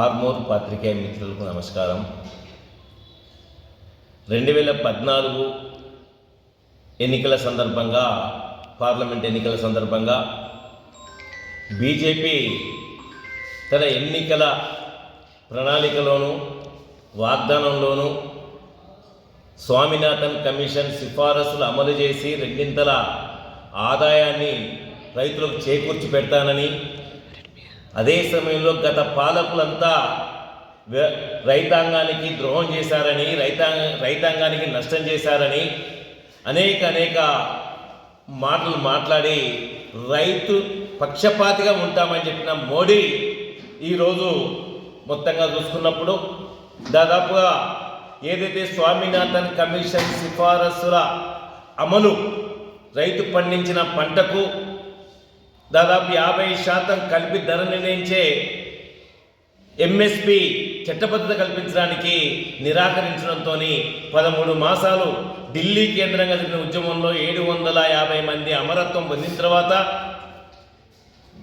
Armour పాత్రికేయ మిత్రులకు నమస్కారం. రెండు వేల పద్నాలుగు ఎన్నికల సందర్భంగా పార్లమెంట్ ఎన్నికల సందర్భంగా బీజేపీ తన ఎన్నికల ప్రణాళికలోను వాగ్దానంలోనూ స్వామినాథన్ కమిషన్ సిఫారసులు అమలు చేసి రెండింతల ఆదాయాన్ని రైతులకు చేకూర్చి పెడతానని అదే సమయంలో గత పాలకులంతా రైతాంగానికి ద్రోహం చేశారని రైతాంగ రైతాంగానికి నష్టం చేశారని అనేక అనేక మాటలు మాట్లాడి రైతు పక్షపాతిగా ఉంటామని చెప్పిన మోడీ ఈరోజు మొత్తంగా చూసుకున్నప్పుడు దాదాపుగా ఏదైతే స్వామినాథన్ కమిషన్ సిఫారసుల అమలు రైతు పండించిన పంటకు దాదాపు యాభై శాతం కలిపి ధర నిర్ణయించే ఎంఎస్పి చట్టబద్ధత కల్పించడానికి నిరాకరించడంతో పదమూడు మాసాలు ఢిల్లీ కేంద్రంగా జరిగిన ఉద్యమంలో ఏడు వందల యాభై మంది అమరత్వం పొందిన తర్వాత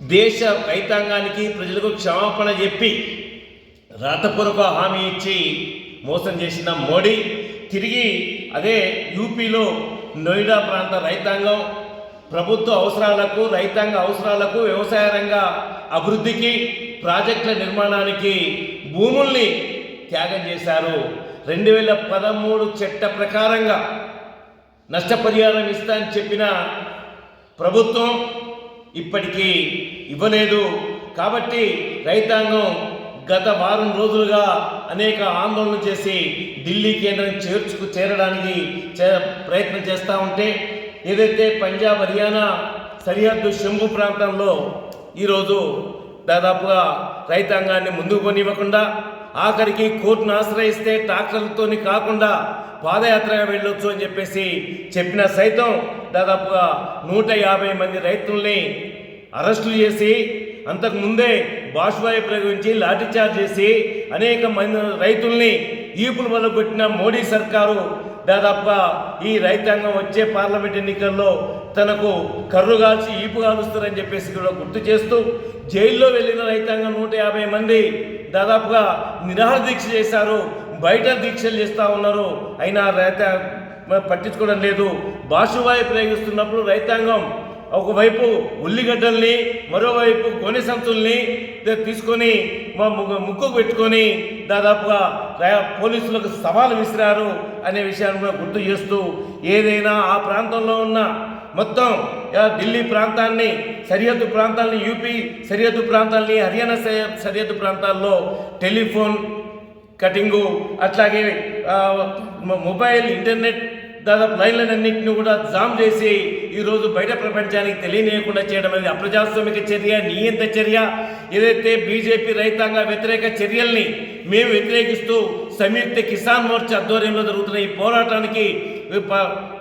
దేశ రైతాంగానికి ప్రజలకు క్షమాపణ చెప్పి రాతపూర్వక హామీ ఇచ్చి మోసం చేసిన మోడీ తిరిగి అదే యూపీలో నోయిడా ప్రాంత రైతాంగం ప్రభుత్వ అవసరాలకు రైతాంగ అవసరాలకు వ్యవసాయ రంగ అభివృద్ధికి ప్రాజెక్టుల నిర్మాణానికి భూముల్ని త్యాగం చేశారు. రెండు వేల పదమూడు చట్ట ప్రకారంగా నష్టపరిహారం ఇస్తా అని చెప్పిన ప్రభుత్వం ఇప్పటికీ ఇవ్వలేదు. కాబట్టి రైతాంగం గత వారం రోజులుగా అనేక ఆందోళనలు చేసి ఢిల్లీ కేంద్రం చేర్చుకు చేరడానికి చే- ప్రయత్నం చేస్తూ ఉంటే ఏదైతే పంజాబ్ హర్యానా సరిహద్దు శంభు ప్రాంతంలో ఈరోజు దాదాపుగా రైతాంగాన్ని ముందుకు కొనివ్వకుండా ఆఖరికి కోర్టును ఆశ్రయిస్తే ట్రాక్టర్లతోని కాకుండా పాదయాత్రగా వెళ్ళొచ్చు అని చెప్పేసి చెప్పిన సైతం దాదాపుగా నూట యాభై మంది రైతుల్ని అరెస్టులు చేసి అంతకు ముందే బాష్పాయి ప్రయోగించి లాఠీచార్జ్ చేసి అనేక మంది రైతుల్ని ఈపులు మొదలుపెట్టిన మోడీ సర్కారు దాదాపుగా ఈ రైతాంగం వచ్చే పార్లమెంట్ ఎన్నికల్లో తనకు కర్రు కాల్చి ఈపు కాలుస్తారని చెప్పేసి కూడా గుర్తు చేస్తూ జైల్లో వెళ్ళిన రైతాంగం నూట యాభై మంది దాదాపుగా నిరాహార దీక్ష చేశారు బయట దీక్షలు చేస్తూ ఉన్నారు. అయినా రైత పట్టించుకోవడం లేదు. బాషువాయి ప్రయోగిస్తున్నప్పుడు రైతాంగం ఒకవైపు ఉల్లిగడ్డల్ని మరోవైపు గోనె సంతుల్ని తీసుకొని మా ముక్కు పెట్టుకొని దాదాపుగా పోలీసులకు సవాలు విసిరారు అనే విషయాన్ని కూడా గుర్తు చేస్తూ ఏదైనా ఆ ప్రాంతంలో ఉన్న మొత్తం ఢిల్లీ ప్రాంతాన్ని సరిహద్దు ప్రాంతాలని యూపీ సరిహద్దు ప్రాంతాలని హర్యానా సరిహద్దు ప్రాంతాల్లో టెలిఫోన్ కటింగు అట్లాగే మొబైల్ ఇంటర్నెట్ దాదాపు లైన్లన్నింటినీ కూడా జామ్ చేసి ఈరోజు బయట ప్రపంచానికి తెలియనియకుండా చేయడం అనేది అప్రజాస్వామిక చర్య నియంత చర్య. ఏదైతే బీజేపీ రైతాంగ వ్యతిరేక చర్యల్ని మేము వ్యతిరేకిస్తూ సంయుక్త కిసాన్ మోర్చా ఆధ్వర్యంలో జరుగుతున్న ఈ పోరాటానికి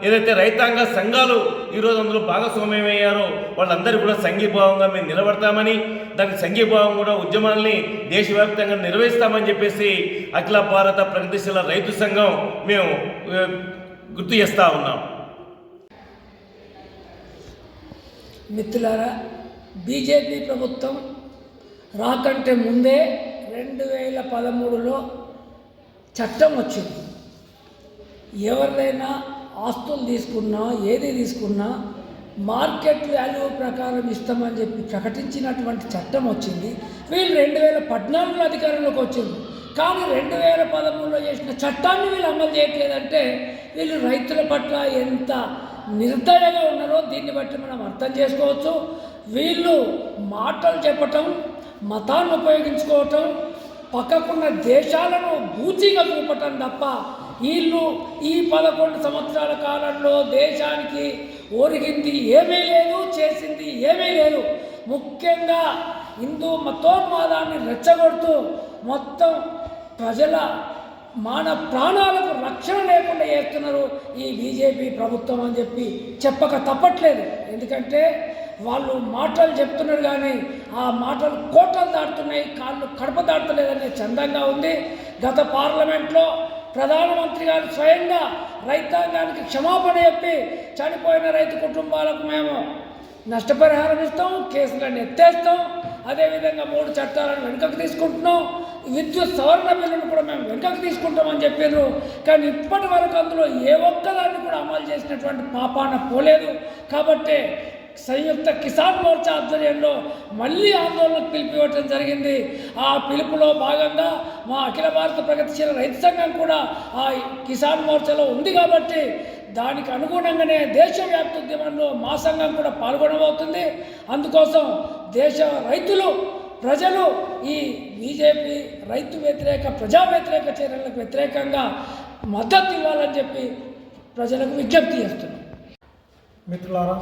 ఏదైతే రైతాంగ సంఘాలు ఈరోజు అందులో భాగస్వామ్యమయ్యారో వాళ్ళందరూ కూడా సంఘీభావంగా మేము నిలబడతామని దానికి సంఘీభావం కూడా ఉద్యమాల్ని దేశవ్యాప్తంగా నిర్వహిస్తామని చెప్పేసి అఖిల భారత ప్రగతిశీల రైతు సంఘం మేము గుర్తు చేస్తూ ఉన్నాం. మిత్రులారా బీజేపీ ప్రభుత్వం రాకంటే ముందే రెండు వేల పదమూడులో చట్టం వచ్చింది. ఎవరిదైనా ఆస్తులు తీసుకున్నా ఏది తీసుకున్నా మార్కెట్ వాల్యూ ప్రకారం ఇస్తామని చెప్పి ప్రకటించినటువంటి చట్టం వచ్చింది. వీళ్ళు రెండు వేల పద్నాలుగులో అధికారంలోకి వచ్చింది కానీ రెండు వేల పదమూడులో చేసిన చట్టాన్ని వీళ్ళు అమలు చేయట్లేదంటే వీళ్ళు రైతుల పట్ల ఎంత నిర్దయగా ఉన్నారో దీన్ని బట్టి మనం అర్థం చేసుకోవచ్చు. వీళ్ళు మాటలు చెప్పటం మతాన్ని ఉపయోగించుకోవటం పక్కకున్న దేశాలను బూచిగా చూపటం తప్ప వీళ్ళు ఈ పదకొండు సంవత్సరాల కాలంలో దేశానికి ఒరిగింది ఏమీ లేదు చేసింది ఏమీ లేదు. ముఖ్యంగా హిందూ మతోన్మాదాన్ని రెచ్చగొడుతూ మొత్తం ప్రజల మాన ప్రాణాలకు రక్షణ లేకుండా చేస్తున్నారు ఈ బీజేపీ ప్రభుత్వం అని చెప్పి చెప్పక తప్పట్లేదు. ఎందుకంటే వాళ్ళు మాటలు చెప్తున్నారు కానీ ఆ మాటలు కోటలు దాటుతున్నాయి కాళ్ళు కడప దాటలేదనే చందంగా ఉంది. గత పార్లమెంట్లో ప్రధానమంత్రి గారు స్వయంగా రైతాంగానికి క్షమాపణ చెప్పి చనిపోయిన రైతు కుటుంబాలకు మేము నష్టపరిహారం ఇస్తాం కేసులను ఎత్తేస్తాం. అదేవిధంగా మూడు చట్టాలను వెనుకకు తీసుకుంటున్నాం. విద్యుత్ సవరణ బిల్లును కూడా మేము వెనకకు తీసుకుంటామని చెప్పారు. కానీ ఇప్పటి వరకు అందులో ఏ ఒక్కదాన్ని కూడా అమలు చేసినటువంటి పాపాన పోలేదు. కాబట్టి సంయుక్త కిసాన్ మోర్చా ఆధ్వర్యంలో మళ్ళీ ఆందోళనకు పిలిపివ్వటం జరిగింది. ఆ పిలుపులో భాగంగా మా అఖిల భారత ప్రగతిశీల రైతు సంఘం కూడా ఆ కిసాన్ మోర్చాలో ఉంది కాబట్టి దానికి అనుగుణంగానే దేశవ్యాప్త ఉద్యమంలో మా సంఘం కూడా పాల్గొనబోతుంది. అందుకోసం దేశ రైతులు ప్రజలు ఈ బీజేపీ రైతు వ్యతిరేక ప్రజా వ్యతిరేక చర్యలకు వ్యతిరేకంగా మద్దతు ఇవ్వాలని చెప్పి ప్రజలకు విజ్ఞప్తి చేస్తున్నాం. మిత్రులారా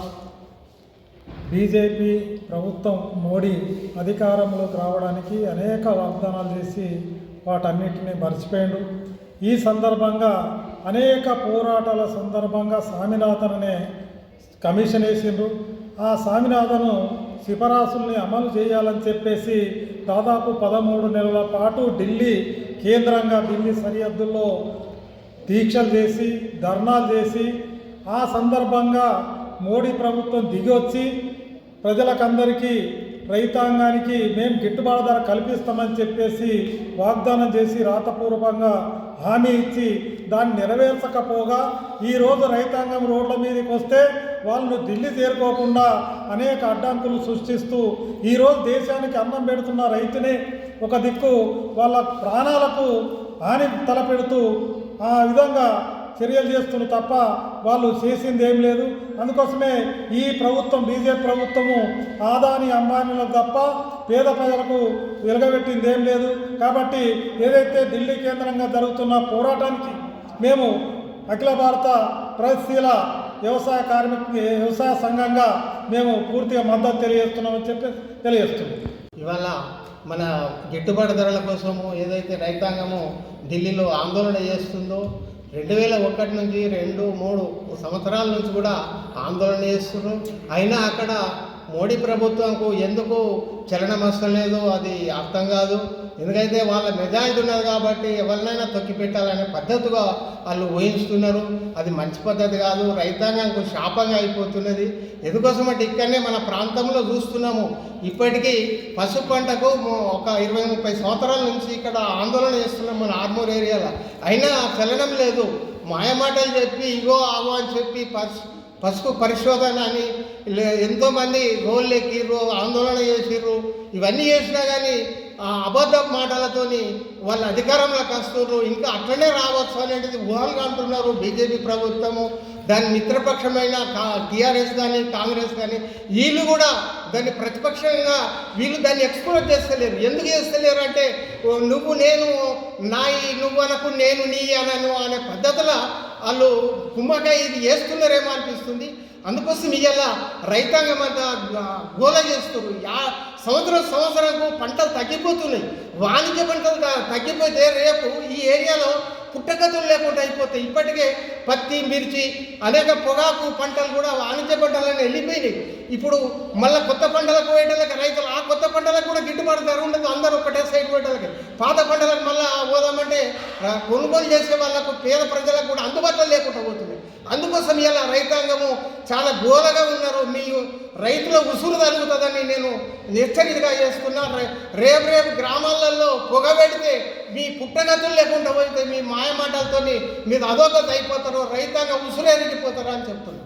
బీజేపీ ప్రభుత్వం మోడీ అధికారంలోకి రావడానికి అనేక వాగ్దానాలు చేసి వాటన్నిటిని మర్చిపోయాడు. ఈ సందర్భంగా అనేక పోరాటాల సందర్భంగా స్వామినాథన్ అనే కమిషన్ వేసిండ్రు. ఆ స్వామినాథను సిఫారసుల్ని అమలు చేయాలని చెప్పేసి దాదాపు పదమూడు నెలల పాటు ఢిల్లీ కేంద్రంగా ఢిల్లీ సరిహద్దుల్లో దీక్షలు చేసి ధర్నాలు చేసి ఆ సందర్భంగా మోడీ ప్రభుత్వం దిగొచ్చి ప్రజలకందరికీ రైతాంగానికి మేము గిట్టుబాటు ధర కల్పిస్తామని చెప్పేసి వాగ్దానం చేసి రాతపూర్వకంగా హామీ ఇచ్చి దాన్ని నెరవేర్చకపోగా ఈరోజు రైతాంగం రోడ్ల మీదకి వస్తే వాళ్ళు ఢిల్లీ చేరుకోకుండా అనేక అడ్డంకులు సృష్టిస్తూ ఈరోజు దేశానికి అన్నం పెడుతున్న రైతునే ఒక దిక్కు వాళ్ళ ప్రాణాలకు హాని తలపెడుతూ ఆ విధంగా చర్యలు చేస్తున్నారు తప్ప వాళ్ళు చేసింది ఏం లేదు. అందుకోసమే ఈ ప్రభుత్వం బీజేపీ ప్రభుత్వము ఆదాని అంబానీలకు తప్ప పేద ప్రజలకు వెలగబెట్టింది ఏం లేదు. కాబట్టి ఏదైతే ఢిల్లీ కేంద్రంగా జరుగుతున్న పోరాటానికి మేము అఖిల భారత ప్రగతిశీల వ్యవసాయ కార్మిక వ్యవసాయ సంఘంగా మేము పూర్తిగా మద్దతు తెలియజేస్తున్నామని చెప్పి తెలియజేస్తున్నాం. ఇవాళ మన గిట్టుబాటు ధరల కోసము ఏదైతే రైతాంగము ఢిల్లీలో ఆందోళన చేస్తుందో రెండు వేల ఒకటి నుంచి రెండు మూడు సంవత్సరాల నుంచి కూడా ఆందోళన చేస్తున్నారు. అయినా అక్కడ మోడీ ప్రభుత్వంకు ఎందుకు చలనం వస్తలేదు అది అర్థం కాదు. ఎందుకైతే వాళ్ళ మెజారిటీ ఉన్నది కాబట్టి ఎవరినైనా తొక్కి పెట్టాలనే పద్ధతిగా వాళ్ళు ఊహిస్తున్నారు. అది మంచి పద్ధతి కాదు. రైతాంగంకు శాపంగా అయిపోతున్నది. ఎందుకోసం అంటే ఇక్కడనే మన ప్రాంతంలో చూస్తున్నాము. ఇప్పటికీ పసుపు పంటకు ఒక ఇరవై ముప్పై సంవత్సరాల నుంచి ఇక్కడ ఆందోళన చేస్తున్నాం మన ఆర్మూర్ ఏరియాలో. అయినా చలనం లేదు. మాయమాటలు చెప్పి ఇగో ఆగో అని చెప్పి పసు పసుపు పరిశోధన అని ఎంతోమంది రోళ్ళు ఎక్కిర్రు ఆందోళన చేసిర్రు. ఇవన్నీ చేసినా కానీ ఆ అబద్ధ మాటలతోని వాళ్ళ అధికారంలోకి వస్తున్నారు ఇంకా అట్లనే రావచ్చు అనేది ఊహలు అంటున్నారు బీజేపీ ప్రభుత్వము. దాని మిత్రపక్షమైన టీఆర్ఎస్ కానీ కాంగ్రెస్ కానీ వీళ్ళు కూడా దాన్ని ప్రతిపక్షంగా వీళ్ళు దాన్ని ఎక్స్ప్లోర్ చేస్తలేరు. ఎందుకు చేస్తలేరు అంటే ఓ నువ్వు నేను నాయి నువ్వు అనకు నేను నీ అనను అనే పద్ధతిలో వాళ్ళు కుమ్మకాయ ఇది వేస్తున్నారేమో అనిపిస్తుంది. అందుకోసం ఇవాళ రైతాంగం అంతా గోల చేస్తారు యా సంవత్సరం సంవత్సరంకు పంటలు తగ్గిపోతున్నాయి. వాణిజ్య పంటలు తగ్గిపోతే రేపు ఈ ఏరియాలో పుట్టగతులు లేకుండా అయిపోతాయి. ఇప్పటికే పత్తి మిర్చి అనేక పొగాకు పంటలు కూడా వాణిజ్య పంటలన్నీ వెళ్ళిపోయినాయి ఇప్పుడు మళ్ళీ కొత్త పంటలకు పోయేటోళ్ళకి రైతులు ఆ కొత్త పంటలకు కూడా గిట్టుబాటు ధర ఉండదు అందరూ ఒకటే సైడ్ పోయేటోళ్ళకి. పాత పంటలకు మళ్ళీ పోదామంటే కొనుగోలు చేసే వాళ్ళకు పేద ప్రజలకు కూడా అందుబాటులో లేకుండా పోతుంది. అందుకోసం ఇలా రైతాంగము చాలా గోలగా ఉన్నారు. మీ రైతుల ఉసురు తగులుతుందని నేను హెచ్చరికగా చేస్తున్నా. రేపు రేపు గ్రామాలలో పొగ పెడితే మీ పుట్టగతులు లేకుండా పోతే మీ మాయమాటలతో మీరు అదోగత అయిపోతారు. రైతాంగం ఉసురు ఎరిగిపోతారు అని చెప్తున్నాను